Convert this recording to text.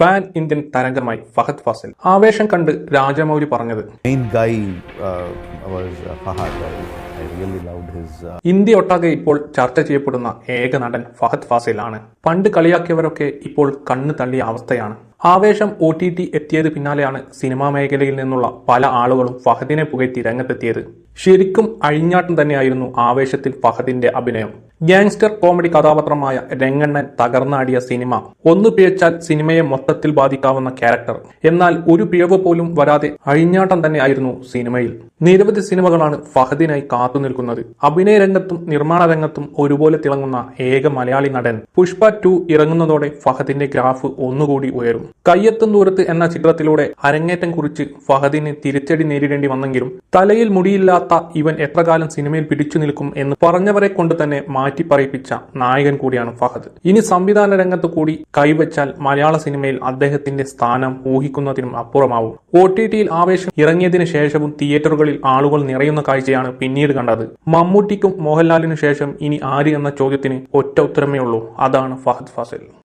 Pan Indian തരംഗമായി ഫഹദ് ഫാസിൽ. ആവേശം കണ്ട് രാജമൗലി പറഞ്ഞത്. Uh, uh. Uh, ഇന്ത്യ ഒട്ടാകെ ഇപ്പോൾ ചർച്ച ചെയ്യപ്പെടുന്ന ഏക നടൻ ഫഹദ് ഫാസിലാണ്. പണ്ട് കളിയാക്കിയവരൊക്കെ ഇപ്പോൾ കണ്ണ് തള്ളിയ അവസ്ഥയാണ്. ആവേശം ഒ ടി ടി എത്തിയത് പിന്നാലെയാണ് സിനിമാ മേഖലയിൽ നിന്നുള്ള പല ആളുകളും ഫഹദിനെ പുകഴ്ത്തി രംഗത്തെത്തിയത്. ശരിക്കും അഴിഞ്ഞാട്ടം തന്നെയായിരുന്നു ആവേശത്തിൽ ഫഹദിന്റെ അഭിനയം. ഗാങ്സ്റ്റർ കോമഡി കഥാപാത്രമായ രംഗണ്ണൻ തകർന്നാടിയ സിനിമ. ഒന്ന് പിഴച്ചാൽ സിനിമയെ മൊത്തത്തിൽ ബാധിക്കാവുന്ന ക്യാരക്ടർ. എന്നാൽ ഒരു പിഴവ് പോലും വരാതെ അഴിഞ്ഞാട്ടം തന്നെയായിരുന്നു സിനിമയിൽ. നിരവധി സിനിമകളാണ് ഫഹദിനായി കാത്തു നിൽക്കുന്നത്. അഭിനയ രംഗത്തും നിർമ്മാണ രംഗത്തും ഒരുപോലെ തിളങ്ങുന്ന ഏക മലയാളി നടൻ പുഷ്പ ടു ഇറങ്ങുന്നതോടെ ഫഹദിന്റെ ഗ്രാഫ് ഒന്നുകൂടി ഉയരും. കയ്യെത്തും ദൂരത്ത് എന്ന ചിത്രത്തിലൂടെ അരങ്ങേറ്റം കുറിച്ച് ഫഹദിന് തിരിച്ചടി നേരിടേണ്ടി വന്നെങ്കിലും തലയിൽ മുടിയില്ലാത്ത ഇവൻ എത്രകാലം സിനിമയിൽ പിടിച്ചു നിൽക്കും എന്ന് പറഞ്ഞവരെ കൊണ്ട് തന്നെ മാറ്റി പറയിപ്പിച്ച നായകൻ കൂടിയാണ് ഫഹദ്. ഇനി സംവിധാന രംഗത്ത് കൂടി കൈവച്ചാൽ മലയാള സിനിമയിൽ അദ്ദേഹത്തിന്റെ സ്ഥാനം ഊഹിക്കുന്നതിനും അപ്പുറമാവും. ഒ ടി ടിയിൽ ആവേശം ഇറങ്ങിയതിനു ശേഷവും തിയേറ്ററുകളിൽ ആളുകൾ നിറയുന്ന കാഴ്ചയാണ് പിന്നീട് കണ്ടത്. മമ്മൂട്ടിക്കും മോഹൻലാലിനു ശേഷം ഇനി ആര് എന്ന ചോദ്യത്തിന് ഒറ്റ ഉത്തരമേ ഉള്ളൂ. അതാണ് ഫഹദ് ഫാസിൽ.